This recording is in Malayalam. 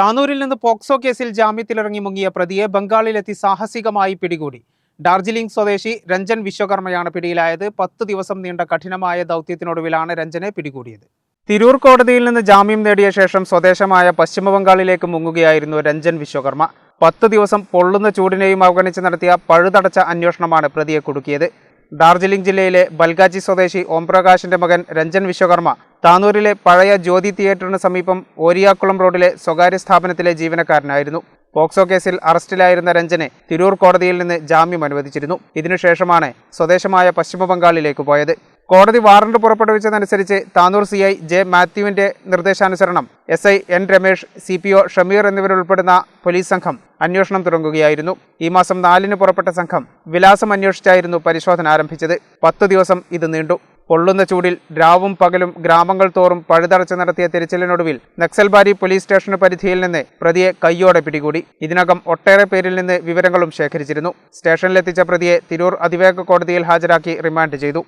താനൂരിൽ നിന്ന് പോക്സോ കേസിൽ ജാമ്യത്തിലിറങ്ങി മുങ്ങിയ പ്രതിയെ ബംഗാളിലെത്തി സാഹസികമായി പിടികൂടി. ഡാർജിലിംഗ് സ്വദേശി രഞ്ജൻ വിശ്വകർമ്മയാണ് പിടിയിലായത്. പത്ത് ദിവസം നീണ്ട കഠിനമായ ദൗത്യത്തിനൊടുവിലാണ് രഞ്ജനെ പിടികൂടിയത്. തിരൂർ കോടതിയിൽ നിന്ന് ജാമ്യം നേടിയ ശേഷം സ്വദേശമായ പശ്ചിമബംഗാളിലേക്ക് മുങ്ങുകയായിരുന്നു രഞ്ജൻ വിശ്വകർമ്മ. പത്ത് ദിവസം പൊള്ളുന്ന ചൂടിനെയും അവഗണിച്ച് നടത്തിയ പഴുതടച്ച അന്വേഷണമാണ് പ്രതിയെ കുടുക്കിയത്. ഡാർജിലിംഗ് ജില്ലയിലെ ബൽഗാജി സ്വദേശി ഓംപ്രകാശിന്റെ മകൻ രഞ്ജൻ വിശ്വകർമ്മ താനൂരിലെ പഴയ ജ്യോതി തിയേറ്ററിന് സമീപം ഓരിയാക്കുളം റോഡിലെ സ്വകാര്യ സ്ഥാപനത്തിലെ ജീവനക്കാരനായിരുന്നു. പോക്സോ കേസിൽ അറസ്റ്റിലായിരുന്ന രഞ്ജനെ തിരൂർ കോടതിയിൽ നിന്ന് ജാമ്യം അനുവദിച്ചിരുന്നു. ഇതിനുശേഷമാണ് സ്വദേശമായ പശ്ചിമബംഗാളിലേക്ക് പോയത്. കോടതി വാറണ്ട് പുറപ്പെടുവിച്ചതനുസരിച്ച് താനൂർ സി ഐ ജെ മാത്യുവിന്റെ നിർദ്ദേശാനുസരണം S I N Ramesh C P O Shameer എന്നിവരുൾപ്പെടുന്ന police സംഘം അന്വേഷണം തുടങ്ങുകയായിരുന്നു. ഈ മാസം നാലിന് പുറപ്പെട്ട സംഘം വിലാസം അന്വേഷിച്ചായിരുന്നു പരിശോധന ആരംഭിച്ചത്. പത്തു ദിവസം ഇത് നീണ്ടു. പൊള്ളുന്ന ചൂടിൽ രാവും പകലും ഗ്രാമങ്ങൾ തോറും പഴുതടച്ച് നടത്തിയ തിരച്ചിലിനൊടുവിൽ നക്സൽബാരി പോലീസ് സ്റ്റേഷന് പരിധിയിൽ നിന്ന് പ്രതിയെ കയ്യോടെ പിടികൂടി. ഇതിനകം ഒട്ടേറെ പേരിൽ നിന്ന് വിവരങ്ങളും ശേഖരിച്ചിരുന്നു. സ്റ്റേഷനിലെത്തിച്ച പ്രതിയെ തിരൂർ അതിവേഗ കോടതിയിൽ ഹാജരാക്കി റിമാൻഡ് ചെയ്തു.